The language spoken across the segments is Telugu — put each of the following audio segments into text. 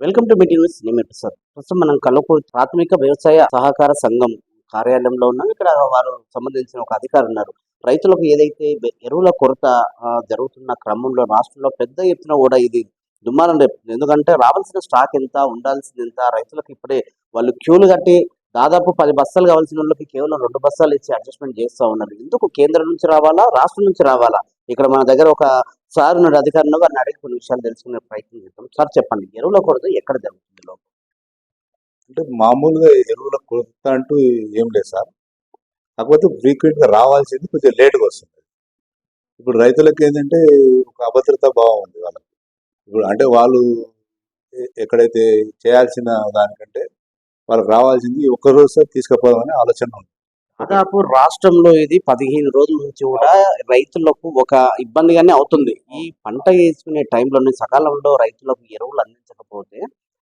Welcome to meeting news. నేను సార్ ప్రస్తుతం మనం కల్లకు ప్రాథమిక వ్యవసాయ సహకార సంఘం కార్యాలయంలో ఉన్నాం. ఇక్కడ వారు సంబంధించిన ఒక అధికారి ఉన్నారు. రైతులకు ఏదైతే ఎరువుల కొరత జరుగుతున్న క్రమంలో రాష్ట్రంలో పెద్ద ఎత్తున కూడా ఇది దుమ్మారం రేపు ఎందుకంటే రావాల్సిన స్టాక్ ఎంత ఉండాల్సింది ఎంత రైతులకు ఇప్పుడే వాళ్ళు క్యూలు కట్టి దాదాపు పది బస్సాలు కావాల్సిన వాళ్ళకి కేవలం రెండు బస్సాలు ఇచ్చి అడ్జస్ట్మెంట్ చేస్తూ ఉన్నారు. ఎందుకు కేంద్రం నుంచి రావాలా రాష్ట్రం నుంచి రావాలా? ఇక్కడ మన దగ్గర ఒక సార్ నాడు అధికారులు వారిని అడిగి కొన్ని విషయాలు తెలుసుకునే ప్రయత్నం చేద్దాం. సార్ చెప్పండి ఎరువుల కొరత ఎక్కడ జరుగుతుంది లోపల అంటే మామూలుగా ఎరువుల కొరత అంటూ ఏం లేదు సార్. కాకపోతే ఫ్రీక్వెంట్గా రావాల్సింది కొంచెం లేట్గా వస్తుంది. ఇప్పుడు రైతులకు ఏంటంటే ఒక అభద్రతా భావం ఉంది వాళ్ళకి. ఇప్పుడు అంటే వాళ్ళు ఎక్కడైతే చేయాల్సిన దానికంటే వాళ్ళకి రావాల్సింది ఒక్కరోజు సార్ తీసుకుపోదామనే ఆలోచన ఉంది. దాదాపు రాష్ట్రంలో ఇది పదిహేను రోజుల నుంచి కూడా రైతులకు ఒక ఇబ్బందిగానే అవుతుంది. ఈ పంట వేసుకునే టైంలో సకాలంలో రైతులకు ఎరువులు అందించకపోతే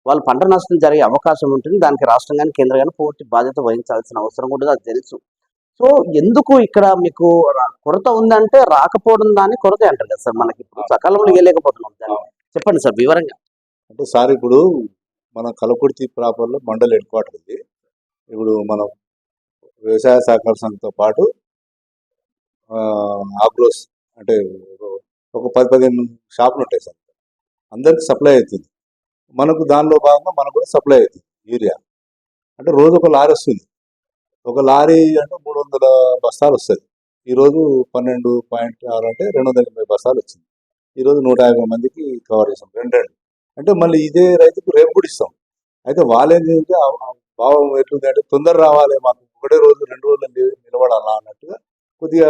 వాళ్ళు పంట నష్టం జరిగే అవకాశం ఉంటుంది. దానికి రాష్ట్రం కానీ కేంద్రం కానీ పూర్తి బాధ్యత వహించాల్సిన అవసరం కూడా అది తెలుసు. సో ఎందుకు ఇక్కడ మీకు కొరత ఉందంటే రాకపోవడం దాన్ని కొరత అంటారు కదా సార్. మనకి ఇప్పుడు సకాలంలో ఇవ్వలేకపోతున్నాం దాన్ని. చెప్పండి సార్ వివరంగా. అంటే సార్ ఇప్పుడు మన కలకుర్తి ప్రాపర్లో మండల్ హెడ్ క్వార్టర్ ఇది ఇప్పుడు మనం వ్యవసాయ సహకార సంఘంతో పాటు ఆగ్రోస్ అంటే ఒక- పది పదిహేను షాపులు ఉంటాయి సార్. అందరికి సప్లై అవుతుంది. మనకు దానిలో భాగంగా మనకు కూడా సప్లై అవుతుంది యూరియా. అంటే రోజు ఒక లారీ వస్తుంది. ఒక లారీ అంటే మూడు వందల బస్తాలు వస్తుంది ఈరోజు పన్నెండు పాయింట్ ఆరు అంటే రెండు వందల ఎనభై బస్తాలు వచ్చింది. ఈరోజు నూట యాభై మందికి కవర్ చేసాం రెండు రెండు. అంటే మళ్ళీ ఇదే రైతుకు రేపు కూడా ఇస్తాం. అయితే వాళ్ళేంటంటే ఆ- భావం ఎట్లుంది అంటే తొందర రావాలి మాకు. ఒకటే రోజు రెండు రోజులు నిలబడాలా అన్నట్టుగా కొద్దిగా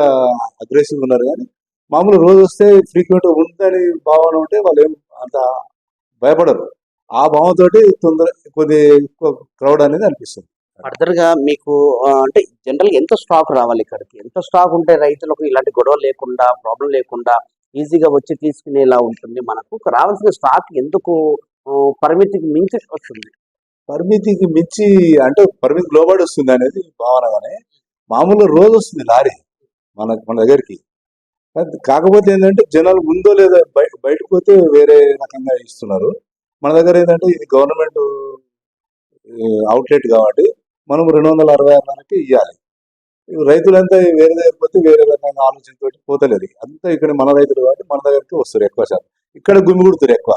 అగ్రెసివ్ ఉన్నారు కానీ మామూలు రోజు వస్తే ఫ్రీక్వెంట్ ఉందని భావన ఉంటే వాళ్ళు ఏం అంత భయపడరు. ఆ భావంతో తొందర కొద్దిగా ఎక్కువ క్రౌడ్ అనేది అనిపిస్తుంది. ఫర్దర్గా మీకు అంటే జనరల్ ఎంత స్టాక్ రావాలి ఇక్కడికి? ఎంత స్టాక్ ఉంటే రైతులకు ఇలాంటి గొడవలు లేకుండా ప్రాబ్లం లేకుండా ఈజీగా వచ్చి తీసుకునేలా ఉంటుంది మనకు? రావాల్సిన స్టాక్ ఎందుకు పరిమితికి మించి వస్తుంది? పరిమితికి మించి అంటే పరిమితి లోబడి వస్తుంది అనేది భావన కానీ మామూలు రోజు వస్తుంది లారీ మన మన దగ్గరికి. కాకపోతే ఏంటంటే జనాలు ఉందో లేదో బయట బయటకు పోతే వేరే రకంగా ఇస్తున్నారు. మన దగ్గర ఏంటంటే ఇది గవర్నమెంట్ అవుట్లెట్ కాబట్టి మనం రెండు వందల అరవై ఆరుకి ఇవ్వాలి రైతులంతా వేరే దగ్గర పోతే వేరే రకంగా ఆలోచనతో పోతలేదు అంతా ఇక్కడ మన రైతులు కాబట్టి మన దగ్గరికి వస్తారు ఎక్కువ శాతం. ఇక్కడ గుమిగుడుతారు ఎక్కువ.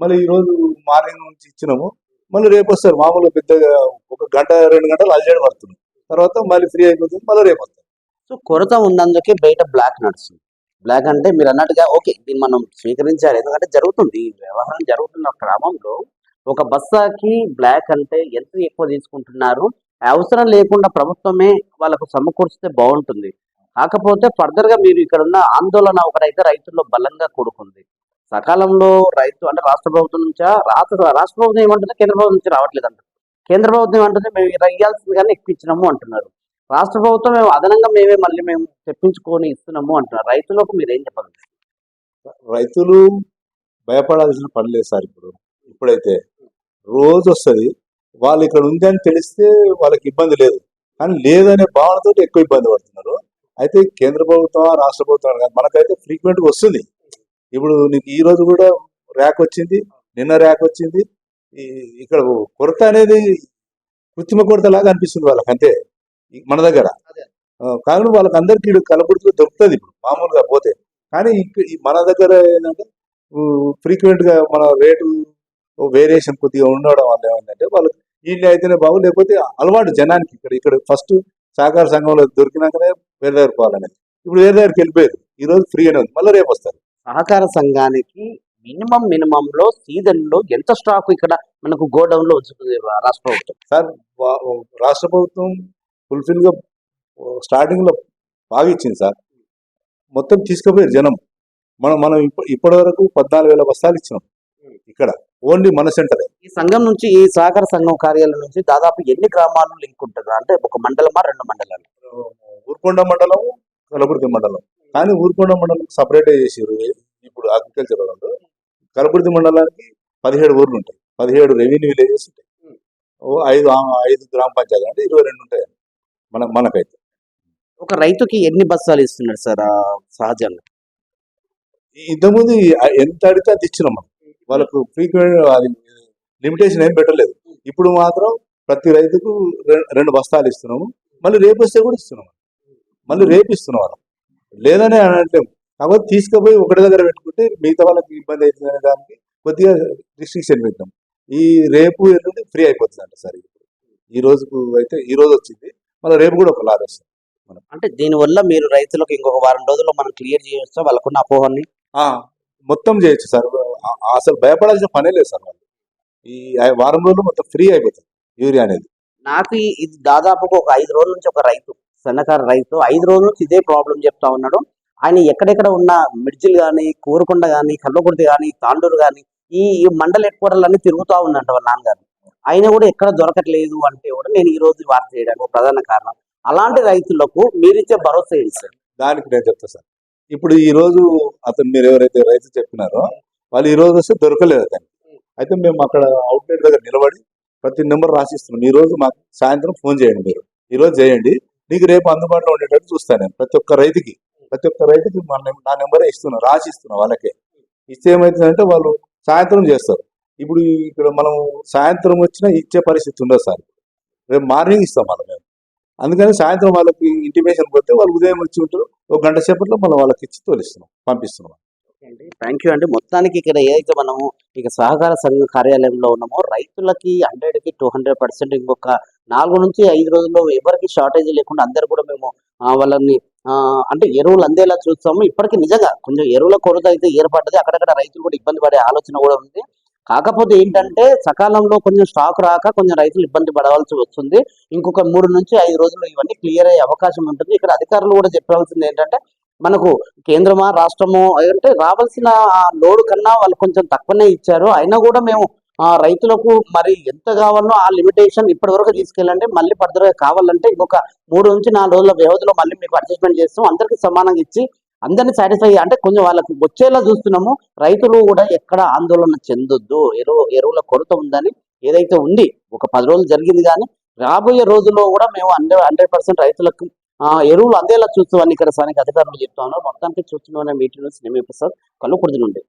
మళ్ళీ ఈ రోజు మార్నింగ్ నుంచి ఇచ్చినాము. మళ్ళీ రేపు వస్తారు. మామూలుగా పెద్దగా ఒక గంట రెండు గంటలు అల్జడి పడుతుంది. తర్వాత మళ్ళీ ఫ్రీ అయిపోతుంది. మళ్ళీ రేపు వస్తారు. సో కొరత ఉన్నందుకే బయట బ్లాక్ నడుస్తుంది. బ్లాక్ అంటే మీరు అన్నట్టుగా ఓకే దీన్ని మనం స్వీకరించాలి. ఎందుకంటే జరుగుతుంది. ఈ వ్యవహారం జరుగుతున్న క్రమంలో ఒక బస్సాకి బ్లాక్ అంటే ఎంత ఎక్కువ తీసుకుంటున్నారు? అవసరం లేకుండా ప్రభుత్వమే వాళ్ళకు సమకూర్చితే బాగుంటుంది. కాకపోతే ఫర్దర్గా మీరు ఇక్కడ ఉన్న ఆందోళన ఒకటైతే రైతుల్లో బలంగా కూడుకుంది. సకాలంలో రైతు అంటే రాష్ట్ర ప్రభుత్వం నుంచా రాష్ట్ర రాష్ట్ర ప్రభుత్వం ఏమంటుంది? కేంద్ర ప్రభుత్వం నుంచి రావట్లేదు అంటారు కేంద్ర ప్రభుత్వం ఏమంటుంది? మేము ఇలా ఇవ్వాల్సింది కానీ ఇప్పించినాము అంటున్నారు. రాష్ట్ర ప్రభుత్వం మేము అదనంగా మేమే మళ్ళీ మేము తెప్పించుకొని ఇస్తున్నాము అంటున్నారు. రైతులకు మీరు ఏం చెప్పాలి? రైతులు భయపడాల్సిన పని లేదు సార్ ఇప్పుడు. ఇప్పుడైతే రోజు వస్తుంది. వాళ్ళు ఇక్కడ ఉంది అని తెలిస్తే వాళ్ళకి ఇబ్బంది లేదు. కానీ లేదనే భావనతో ఎక్కువ ఇబ్బంది పడుతున్నారు. అయితే కేంద్ర ప్రభుత్వం రాష్ట్ర ప్రభుత్వం మనకైతే ఫ్రీక్వెంట్గా వస్తుంది. ఇప్పుడు నీకు ఈ రోజు కూడా ర్యాక్ వచ్చింది నిన్న ర్యాక్ వచ్చింది. ఈ- ఇక్కడ కొరత అనేది కృత్రిమ కొరత లాగా అనిపిస్తుంది వాళ్ళకి అంతే. మన దగ్గర. కానీ వాళ్ళకి అందరికి కలపడుతూ దొరుకుతుంది ఇప్పుడు మామూలుగా పోతే. కానీ మన దగ్గర ఏంటంటే ఫ్రీక్వెంట్గా మన రేటు వేరియేషన్ కొద్దిగా ఉండడం వల్ల ఏమైందంటే వాళ్ళకి వీళ్ళు అయితేనే బాగు లేకపోతే అలవాటు జనానికి ఇక్కడ ఇక్కడ ఫస్ట్ సహకార సంఘంలో దొరికినాకనే వేరే దగ్గర పోవాలనేది. ఇప్పుడు వేరే దగ్గరికి వెళ్ళిపోయారు. ఈ రోజు ఫ్రీ అనేది మళ్ళీ రేపు వస్తారు. సహకార సంఘానికి మినిమం మినిమం లో సీజన్లో ఎంత స్టాక్ ఇక్కడ మనకు గోడౌన్లో ఉంచుతుంది రాష్ట్ర ప్రభుత్వం? సార్ రాష్ట్ర ప్రభుత్వం ఫుల్ఫిల్గా స్టార్టింగ్లో బాగా ఇచ్చింది సార్. మొత్తం తీసుకుపోయారు జనం. మనం మనం ఇప్ప- ఇప్పటి వరకు పద్నాలుగు వేల బస్తాలు ఇచ్చినాం ఇక్కడ. ఓన్లీ మన సెంటరే. ఈ సంఘం నుంచి ఈ సహకార సంఘం కార్యాలయం నుంచి దాదాపు ఎన్ని గ్రామాలు లింక్ ఉంటుంది? అంటే ఒక మండలమా రెండు మండలాలు? ఊరుకొండ మండలం కలబుర్తి మండలం. కానీ ఊరుకొండ మండలం సపరేట్ చేసారు ఇప్పుడు అగ్రికల్చర్ వాళ్ళు కలబుర్తి మండలానికి పదిహేడు ఊర్లు ఉంటాయి. పదిహేడు రెవెన్యూ విలేజెస్ ఉంటాయి. ఓ ఐదు ఐదు గ్రామ పంచాయతీ అంటే ఇరవై రెండు ఉంటాయి. మన మనకైతే. ఒక రైతుకి ఎన్ని బస్తాలు ఇస్తున్నారు సార్ సహజంగా? ఇంతకుముందు ఎంత అడిగితే అది ఇచ్చినాం మనం. వాళ్ళకు ఫ్రీక్వెంట్ అది లిమిటేషన్ ఏం పెట్టలేదు. ఇప్పుడు మాత్రం ప్రతి రైతుకు రెండు బస్తాలు ఇస్తున్నాము. మళ్ళీ రేపు వస్తే కూడా ఇస్తున్నాము మళ్ళీ రేపు ఇస్తున్నాం వాళ్ళం. లేదని అనట్లేము కాకపోతే తీసుకుపోయి ఒకటి దగ్గర పెట్టుకుంటే మిగతా వాళ్ళకి ఇబ్బంది అవుతుంది అనే దానికి కొద్దిగా రిస్ట్రిక్షన్ పెట్టాం. ఈ రేపు ఎల్లుండి ఫ్రీ అయిపోతుంది అంట సార్ ఇప్పుడు ఈ రోజుకు అయితే ఈ రోజు వచ్చింది. మళ్ళీ రేపు కూడా ఒక లారీ వస్తుంది. అంటే దీనివల్ల మీరు రైతులకు ఇంకొక వారం రోజుల్లో మనం క్లియర్ చేయొచ్చా? వాళ్ళకున్న అపోహల్ని ఆ, మొత్తం చేయొచ్చు సార్. అసలు భయపడాల్సిన పనే లేదు సార్ వాళ్ళు. ఈ వారం రోజులు మొత్తం ఫ్రీ అయిపోతుంది యూరియా అనేది. నాకు ఇది దాదాపుగా ఒక ఐదు రోజుల నుంచి ఒక రైతు సన్నకారు రైతు ఐదు రోజుల నుంచి ఇదే ప్రాబ్లం చెప్తా ఉన్నాడు. ఆయన ఎక్కడెక్కడ ఉన్న మిర్జిల్ కానీ కూరకొండ కానీ కల్లకుర్తి కానీ తాండూరు కానీ ఈ ఈ మండల ఎట్కూరలన్నీ అన్ని తిరుగుతూ ఉందంట వాళ్ళ నాన్నగారు. ఆయన కూడా ఎక్కడ దొరకట్లేదు అంటే కూడా నేను ఈ రోజు వార్త చేయడానికి ప్రధాన కారణం. అలాంటి రైతులకు మీరిచ్చే భరోసా ఏంటి సార్? దానికి నేను చెప్తా సార్. ఇప్పుడు ఈ రోజు అతను మీరు ఎవరైతే రైతు చెప్పినారో వాళ్ళు ఈ రోజు వస్తే దొరకలేదు అతను. అయితే మేము అక్కడ అవుట్లెట్ దగ్గర నిలబడి ప్రతి నెంబర్ రాసిస్తున్నాం. ఈ రోజు మాకు సాయంత్రం ఫోన్ చేయండి మీరు. ఈ రోజు చేయండి. నీకు రేపు అందుబాటులో ఉండేటట్టు చూస్తాను నేను ప్రతి ఒక్క రైతుకి. ప్రతి ఒక్క రైతుకి మన నా నెంబరే ఇస్తున్నా రాసి ఇస్తున్నా వాళ్ళకే. ఇస్తే ఏమవుతుందంటే వాళ్ళు సాయంత్రం చేస్తారు. ఇప్పుడు ఇక్కడ మనం సాయంత్రం వచ్చినా ఇచ్చే పరిస్థితి ఉండదు సార్. రేపు మార్నింగ్ ఇస్తాం మనం మేము. అందుకని సాయంత్రం వాళ్ళకి ఇంటిమేషన్ పోతే వాళ్ళు ఉదయం వచ్చి ఉంటారు ఒక గంట సేపట్లో మనం వాళ్ళకి ఇచ్చి తోలిస్తున్నాం పంపిస్తున్నాం. థ్యాంక్ యూ అండి. మొత్తానికి ఇక్కడ ఏదైతే మనము ఇక సహకార సంఘ కార్యాలయంలో ఉన్నామో రైతులకి హండ్రెడ్కి టూ హండ్రెడ్ పర్సెంట్ ఇంకొక నాలుగు నుంచి ఐదు రోజుల్లో ఎవరికి షార్టేజ్ లేకుండా అందరు కూడా మేము వాళ్ళని అంటే ఎరువులు అందేలా చూస్తాము. ఇప్పటికీ నిజంగా కొంచెం ఎరువుల కొరత అయితే ఏర్పడ్డది. అక్కడక్కడ రైతులు కూడా ఇబ్బంది పడే ఆలోచన కూడా ఉంది. కాకపోతే ఏంటంటే సకాలంలో కొంచెం స్టాక్ రాక కొంచెం రైతులు ఇబ్బంది పడవలసి వస్తుంది. ఇంకొక మూడు నుంచి ఐదు రోజుల్లో ఇవన్నీ క్లియర్ అయ్యే అవకాశం ఉంటుంది. ఇక్కడ అధికారులు కూడా చెప్పాల్సింది ఏంటంటే మనకు కేంద్రమా రాష్ట్రము అంటే రావాల్సిన ఆ లోడ్ కన్నా వాళ్ళు కొంచెం తక్కువనే ఇచ్చారు. అయినా కూడా మేము ఆ రైతులకు మరి ఎంత కావాలనో ఆ లిమిటేషన్ ఇప్పటి వరకు తీసుకెళ్ళాలంటే మళ్ళీ ఫర్దర్ కావాలంటే ఇంకొక మూడు నుంచి నాలుగు రోజుల వ్యవధిలో మళ్ళీ మీకు అడ్జస్ట్మెంట్ చేస్తాం. అందరికి సమానంగా ఇచ్చి అందరిని సాటిస్ఫై అంటే కొంచెం వాళ్ళకి వచ్చేలా చూస్తున్నాము. రైతులు కూడా ఎక్కడ ఆందోళన చెందొద్దు. ఎరువు ఎరువుల కొరత ఉందని ఏదైతే ఉంది ఒక పది రోజులు జరిగింది కానీ రాబోయే రోజుల్లో కూడా మేము హండ్రెడ్ హండ్రెడ్ పర్సెంట్ రైతులకు ఎరువులు అందేలా చూస్తామని ఇక్కడ స్థానిక అధికారులు చెప్తా ఉన్నారు. మొత్తానికి చూస్తున్నాం మీటింగ్ నుంచి నిమే ప్రసాద్ కల్లుకుర్తి నుండి